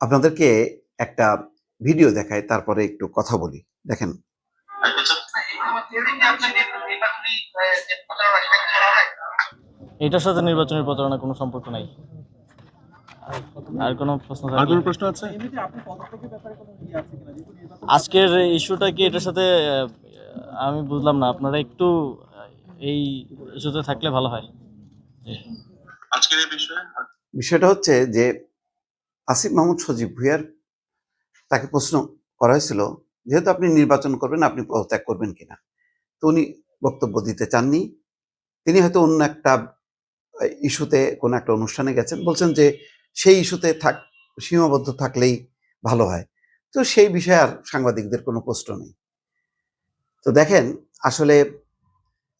আপনাদেরকে একটা ভিডিও দেখাই তারপরে একটু কথা বলি। দেখেন। এটার সাথে নির্বাচনের প্রচারণা কোনো সম্পর্ক নাই। আর কোনো প্রশ্ন আর কোনো প্রশ্ন আছে? আজকের ইস্যুটা কি এটার সাথে আমি বুঝলাম না। আপনারা একটু এই ইস্যুতে থাকলে ভালো হয়। আজকের বিষয়ে বিষয়টা হচ্ছে যে আসিফ মাহমুদ সজীব ভুইয়ার তাকে প্রশ্ন করা হয়েছিল, যেহেতু আপনি নির্বাচন করবেন, আপনি পদত্যাগ করবেন কিনা? তো উনি বক্তব্য দিতে চাননি। তিনি হয়তো অন্য একটা ইস্যুতে কোনো একটা অনুষ্ঠানে গেছেন, বলছেন যে সেই ইস্যুতে থাক, সীমাবদ্ধ থাকলেই ভালো হয়। তো সেই বিষয়ে আর সাংবাদিকদের কোনো প্রশ্ন নেই। তো দেখেন, আসলে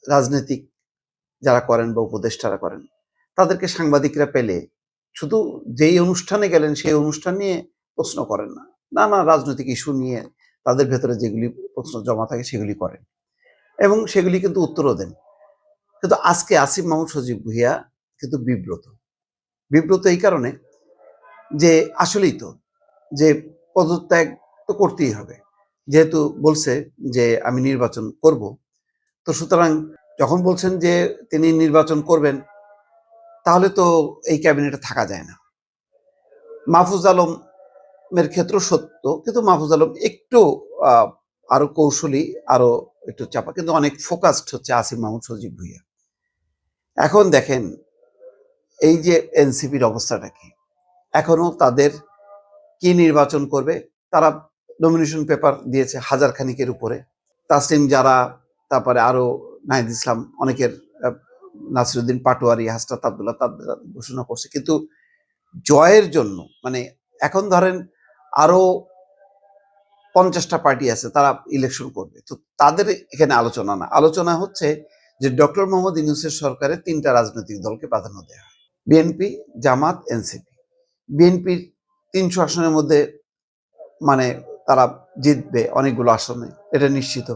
রাজনৈতিক যারা করেন বা উপদেষ্টারা করেন, তাদেরকে সাংবাদিকরা পেলে শুধু যেই অনুষ্ঠানে গেলেন, সেই অনুষ্ঠান নিয়ে প্রশ্ন করেন না। নানা রাজনৈতিক ইস্যু নিয়ে তাদের ভেতরে যেগুলি প্রশ্ন জমা থাকে, সেগুলি করেন এবং সেগুলি কিন্তু উত্তরও দেন। কিন্তু আজকে আসিফ মাহমুদ সজীব ভুইয়া কিন্তু বিব্রত। বিব্রত এই কারণে যে আসলেই তো, যে পদত্যাগ তো করতেই হবে। যেহেতু বলছে যে আমি নির্বাচন করব, তো সুতরাং যখন বলছেন যে তিনি নির্বাচন করবেন তাহলে তো এই ক্যাবিনেটে থাকা যায় না। মাহফুজ আলমের ক্ষেত্র সত্য কিন্তু মাহফুজ আলম একটু আহ, আরও কৌশলী আরও একটু চাপা কিন্তু অনেক ফোকাসড হচ্ছে আসিফ মাহমুদ সজীব ভুইয়া। এখন দেখেন এই যে এনসিপির অবস্থাটা কি? এখনও তাদের কি নির্বাচন করবে? তারা নমিনেশন পেপার দিয়েছে হাজার খানিকের উপরে। তাসলিম যারা তারপরে আরও নাহিদ ইসলাম অনেকের নাসিরুদ্দিন পাটোয়ারি হাসনাত আবদুল্লাহ তাদের ঘোষণা করছে। কিন্তু জয়ের জন্য মানে এখন ধরেন আরও পঞ্চাশটা পার্টি আছে, তারা ইলেকশন করবে। তো তাদের এখানে আলোচনা না। আলোচনা হচ্ছে যে ডক্টর মোহাম্মদ ইউনুসের সরকারের তিনটা রাজনৈতিক দলকে প্রাধান্য দেওয়া হয়। BNP, Jamaat, NCP. বিএনপির তিনশো আসনের মধ্যে মানে তারা জিতবে অনেকগুলো আসনে, এটা নিশ্চিত।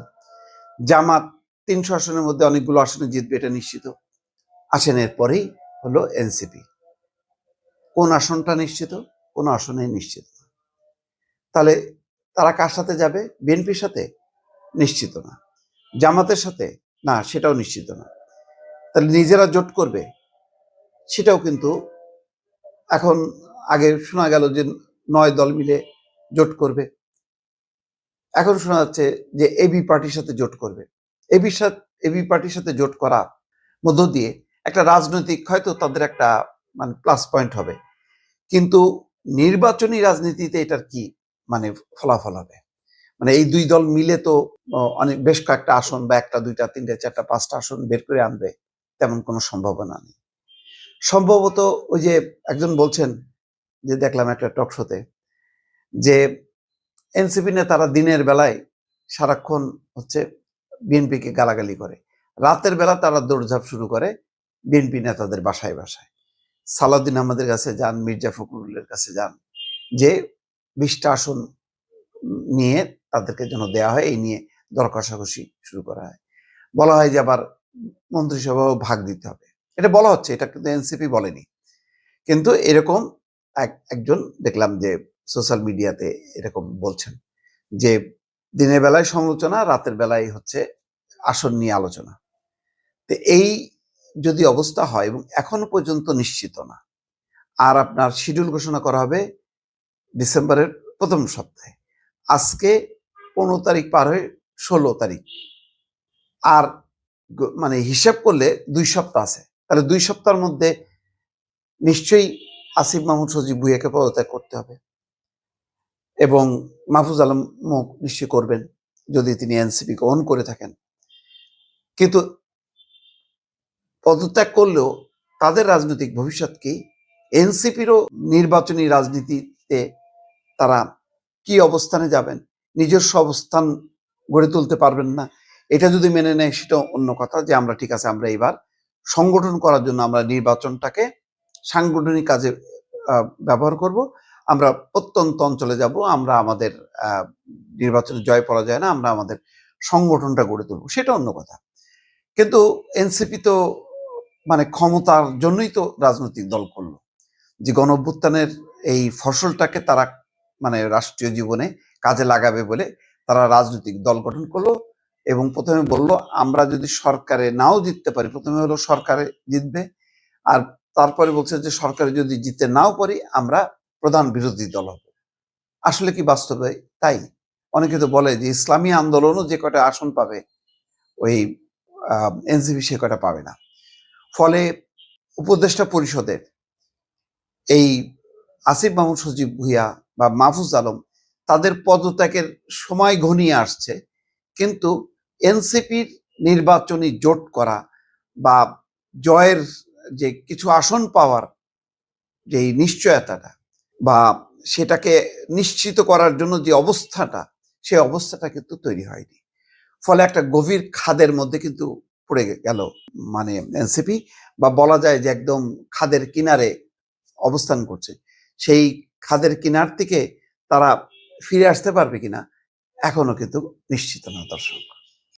জামাত তিনশো আসনের মধ্যে অনেকগুলো আসনে জিতবে, এটা নিশ্চিত। আসেনের পরেই হলো এনসিপি। কোন আসনটা নিশ্চিত? কোন আসনে নিশ্চিত না। তাহলে তারা কার সাথে যাবে? বিএনপির সাথে? নিশ্চিত না। জামাতের সাথে? না, সেটাও নিশ্চিত না। তাহলে নিজেরা জোট করবে? সেটাও কিন্তু এখন আগে শোনা গেল যে নয় দল মিলে জোট করবে। এখন শোনা যাচ্ছে যে এবি পার্টির সাথে জোট করবে। এবি সাথে এবি পার্টির সাথে জোট করা মধ্য দিয়ে একটা রাজনৈতিক, হয়তো তাদের একটা মানে প্লাস পয়েন্ট হবে। কিন্তু নির্বাচনী রাজনীতিতে এটার কি মানে ফলাফল হবে? মানে এই দুই দল মিলে তো অনেক, বেশ কয়েকটা আসন বা একটা, দুইটা, তিনটা, চারটা, পাঁচটা আসন বের করে আনবে, তেমন কোনো সম্ভাবনা নেই। সম্ভবত ওই যে একজন বলছেন, যে দেখলাম একটা টক শোতে যে এনসিপি নেতারা দিনের বেলায় সারাক্ষণ হচ্ছে বিএনপিকে গালাগালি করে। রাতের বেলা তারা দৌড়ঝাঁপ শুরু করে বিএনপি নেতাদের বাসায় বাসায়। সালাউদ্দিন আমাদের কাছে যান, মির্জা ফখরুলের কাছে যান। যে বিশটা আসন নিয়ে তাদেরকে যেন দেওয়া হয়, এই নিয়ে দর কষাকষি শুরু করা হয়। বলা হয় যে আবার মন্ত্রিসভাও ভাগ দিতে হবে। এটা বলা হচ্ছে, এটা কিন্তু এনসিপি বলেনি। কিন্তু এরকম এক, একজন দেখলাম যে সোশ্যাল মিডিয়াতে এরকম বলছেন যে দিনের বেলায় সমালোচনা, রাতের বেলায় হচ্ছে আসন নিয়ে আলোচনা। তো এই যদি অবস্থা হয় এবং এখনও পর্যন্ত নিশ্চিত না, আর আপনার শিডিউল ঘোষণা করা হবে ডিসেম্বরের প্রথম সপ্তাহে। আজকে পনেরো তারিখ পার হয়ে ষোলো তারিখ। আর মানে হিসাব করলে দুই সপ্তাহ আছে। তাহলে দুই সপ্তাহের মধ্যে নিশ্চয়ই আসিফ মাহমুদ সজিব ভুইয়াকে পদত্যাগ করতে হবে। এবং মাহফুজ আলম মুখ নিশ্চয়ই করবেন, যদি তিনি এনসিপিকে অন করে থাকেন। কিন্তু পদত্যাগ করলেও তাদের রাজনৈতিক ভবিষ্যৎ কি এনসিপিরও নির্বাচনী রাজনীতিতে তারা কি অবস্থানে যাবেন, নিজস্ব অবস্থান গড়ে তুলতে পারবেন না, এটা যদি মেনে নেয় সেটা অন্য কথা যে আমরা ঠিক আছে, আমরা এবার সংগঠন করার জন্য আমরা নির্বাচনটাকে সাংগঠনিক কাজে ব্যবহার করব। আমরা প্রত্যন্ত অঞ্চলে যাব, আমরা আমাদের নির্বাচনে জয় পরাজয় না, আমরা আমাদের সংগঠনটা গড়ে তুলব, সেটা অন্য কথা। কিন্তু এনসিপি তো মানে ক্ষমতার জন্যই তো রাজনৈতিক দল করল। যে গণঅভ্যুত্থানের এই ফসলটাকে তারা মানে রাষ্ট্রীয় জীবনে কাজে লাগাবে বলে তারা রাজনৈতিক দল গঠন করল এবং প্রথমে বলল, আমরা যদি সরকারে নাও জিততে পারি। প্রথমে হলো সরকারে জিতবে আর তারপরে বলছে যে, সরকারে যদি জিততে নাও পারি, আমরা প্রধান বিরোধী দল হব। আসলে কি বাস্তবে তাই। অনেকে তো বলে যে, ইসলামী আন্দোলনও যে কটা আসন পাবে, ওই এনসিপি সে কটা পাবে না। ফলে উপদেষ্টা পরিষদের এই আসিফ মাহমুদ সজীব ভুইয়া বা মাহফুজ আলম তাদের পদত্যাগের সময় ঘনিয়ে আসছে, কিন্তু এনসিপির নির্বাচনী জোট করা বা জয়ের যে কিছু আসন পাওয়ার যে নিশ্চয়তাটা বা সেটাকে নিশ্চিত করার জন্য যে অবস্থাটা সেই অবস্থাটা কিন্তু তৈরি হয়নি। ফলে একটা গভীর খাদের মধ্যে কিন্তু পড়ে গেল মানে এনসিপি, বা বলা যায় যে একদম খাদের কিনারে অবস্থান করছে। সেই খাদের কিনার থেকে তারা ফিরে আসতে পারবে কিনা, এখনও কিন্তু নিশ্চিত না দর্শক।